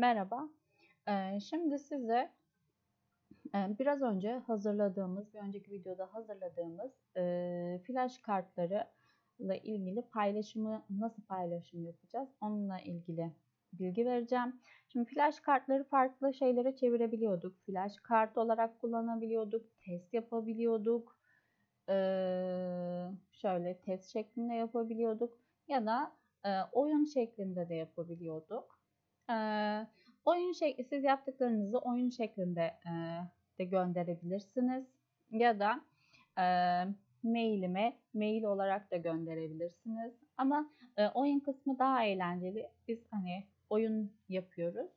Merhaba. Eee, şimdi size eee, biraz önce hazırladığımız, bir önceki videoda hazırladığımız eee, flash kartlarıyla ilgili paylaşımı nasıl paylaşım yapacağız? Onunla ilgili bilgi vereceğim. Şimdi flash kartları farklı şeylere çevirebiliyorduk. Flash kart olarak kullanabiliyorduk, test yapabiliyorduk. Eee, şöyle test şeklinde yapabiliyorduk ya da oyun şeklinde de yapabiliyorduk. Eee, oyun şekli siz yaptıklarınızı oyun şeklinde eee, de gönderebilirsiniz ya da eee, mailime mail olarak da gönderebilirsiniz. Ama eee, oyun kısmı daha eğlenceli. Biz hani oyun yapıyoruz.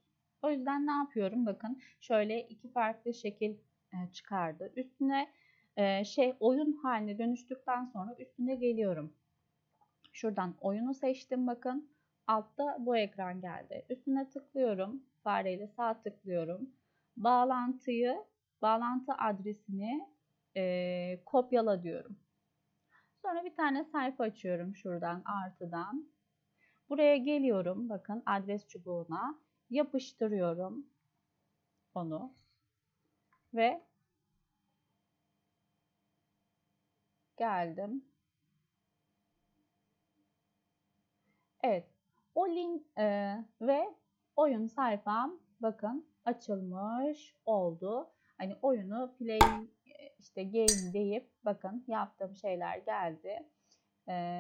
O yüzden ne yapıyorum? Bakın şöyle iki farklı şekil eee, çıkardı. Üstüne eee, şey oyun haline dönüştükten sonra üstüne geliyorum. Şuradan oyunu seçtim bakın. Altta bu ekran geldi. Üstüne tıklıyorum. Fareyle sağ tıklıyorum. Bağlantıyı, bağlantı adresini eee, kopyala diyorum. Sonra bir tane sayfa açıyorum şuradan artıdan. Buraya geliyorum. Bakın adres çubuğuna yapıştırıyorum onu ve geldim. Evet. O link e, ve oyun sayfam bakın açılmış oldu. Hani oyunu play işte game deyip bakın yaptığım şeyler geldi. E,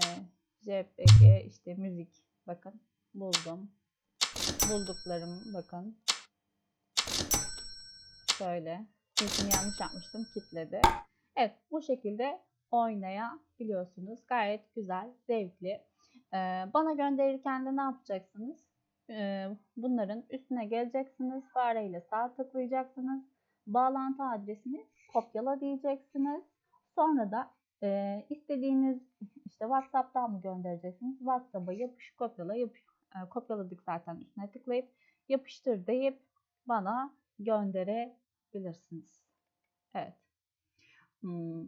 JPG işte müzik bakın buldum. Bulduklarım bakın. Şöyle. Sesini yanlış yapmıştım. Kitledi. Evet bu şekilde oynayabiliyorsunuz. Gayet güzel, zevkli. Bana gönderirken de ne yapacaksınız? Bunların üstüne geleceksiniz. Fareyle sağ tıklayacaksınız. Bağlantı adresini kopyala diyeceksiniz. Sonra da istediğiniz işte WhatsApp'tan mı göndereceksiniz? WhatsApp'a yapış kopyala yap, e, kopyaladık zaten üstüne tıklayıp yapıştır deyip bana gönderebilirsiniz. Evet. Hmm.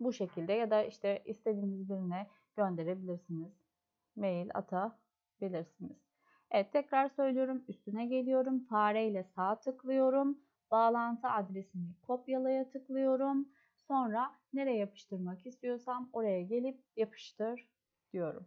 Bu şekilde ya da işte istediğiniz birine gönderebilirsiniz. Mail atabilirsiniz. Evet tekrar söylüyorum. Üstüne geliyorum. Fareyle sağ tıklıyorum. Bağlantı adresini kopyalaya tıklıyorum. Sonra nereye yapıştırmak istiyorsam oraya gelip yapıştır diyorum.